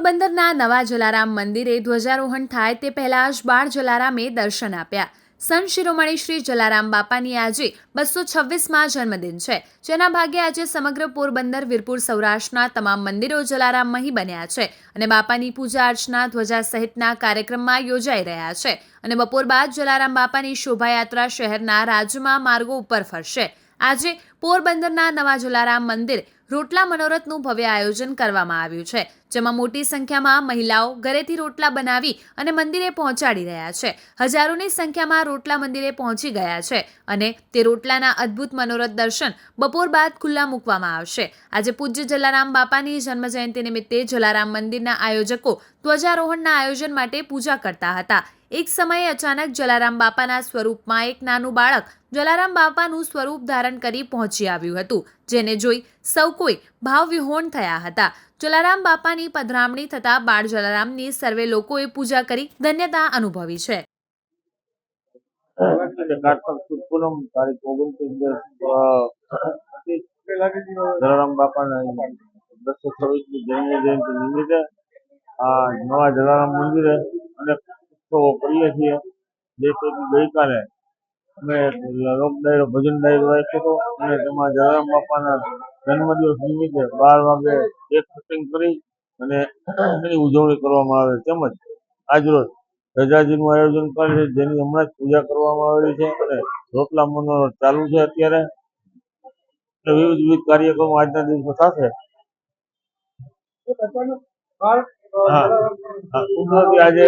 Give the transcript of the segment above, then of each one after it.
પોરબંદરના નવા જલારામ મંદિરે ધ્વજારોહણ થાય તે પહેલા જ બાળ જલારામે દર્શન આપ્યા. સંત શિરોમણી શ્રી જલારામ બાપાની આજે બસો છવ્વીસમાં જન્મદિન છે. જેના ભાગે આજે સમગ્ર પોરબંદર, વીરપુર, સૌરાષ્ટ્રના તમામ મંદિરો જલારામમહી બન્યા છે અને બાપાની પૂજા અર્ચના ધ્વજા સહિતના કાર્યક્રમમાં યોજાઈ રહ્યા છે અને બપોર બાદ જલારામ બાપાની શોભાયાત્રા શહેરના રાજ્યમાં માર્ગો ઉપર ફરશે. આજે પોરબંદરના નવા જલારામ મંદિર રોટલા મનોરથનું ભવ્ય આયોજન કરવામાં આવ્યું છે, જેમાં મોટી સંખ્યામાં મહિલાઓ ઘરેથી રોટલા બનાવી અને મંદિરે પહોંચાડી રહ્યા છે. હજારોની સંખ્યામાં રોટલા મંદિરે પહોંચી ગયા છે અને તે રોટલાના અદ્ભુત મનોરથ દર્શન બપોર બાદ ખુલ્લા મૂકવામાં આવશે. આજે પૂજ્ય જલારામ બાપાની જન્મજયંતિ નિમિત્તે જલારામ મંદિરના આયોજકો ધ્વજારોહણના આયોજન માટે પૂજા કરતા હતા. એક સમયે અચાનક જલારામ બાપાના સ્વરૂપમાં એક નાનું બાળક જલારામ બાપાનું સ્વરૂપ ધારણ કરી પહોંચી આવ્યું હતું, જેને જોઈ સૌ કોઈ ભાવવિહોણ થયા હતા. જલારામ બાપાની પધરામણી થતા બાળ જલારામની સર્વે લોકોએ પૂજા કરી ધન્યતા અનુભવી છે. જલારામ બાપાના જયંતિ નિમિત્તે નવા જલારામ મંદિરે અનેક ઉત્સવો કરીએ છીએ. જે પૈકી ગઈકાલે અમે લોક ભજન ડાયરો રાખ્યો હતો અને તેમાં જલારામ બાપાના જન્મદિવસ નિમિત્તે બાર વાગે કેક કટિંગ કરી અને એની ઉજવણી કરવામાં આવે તેમજ આજરોજ ધજાજીનું આયોજન કરે છે. જેની હમણાં જ પૂજા કરવામાં આવેલી છે અને રોટલા મનોરથ ચાલુ છે અત્યારે. વિવિધ વિવિધ કાર્યક્રમો આજના દિવસો થશે હા. કુદરતી આજે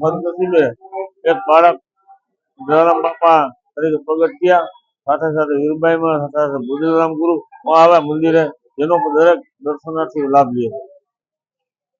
સદનસીબે એક બાળક જલારામ બાપા તરીકે પ્રગટ થયા. સાથે સાથે વીરબાઈમાં સાથે સાથે બુદ્ધિરામ ગુરુ આવ્યા મંદિરે. જેનો દરેક દર્શનાર્થી લાભ લે.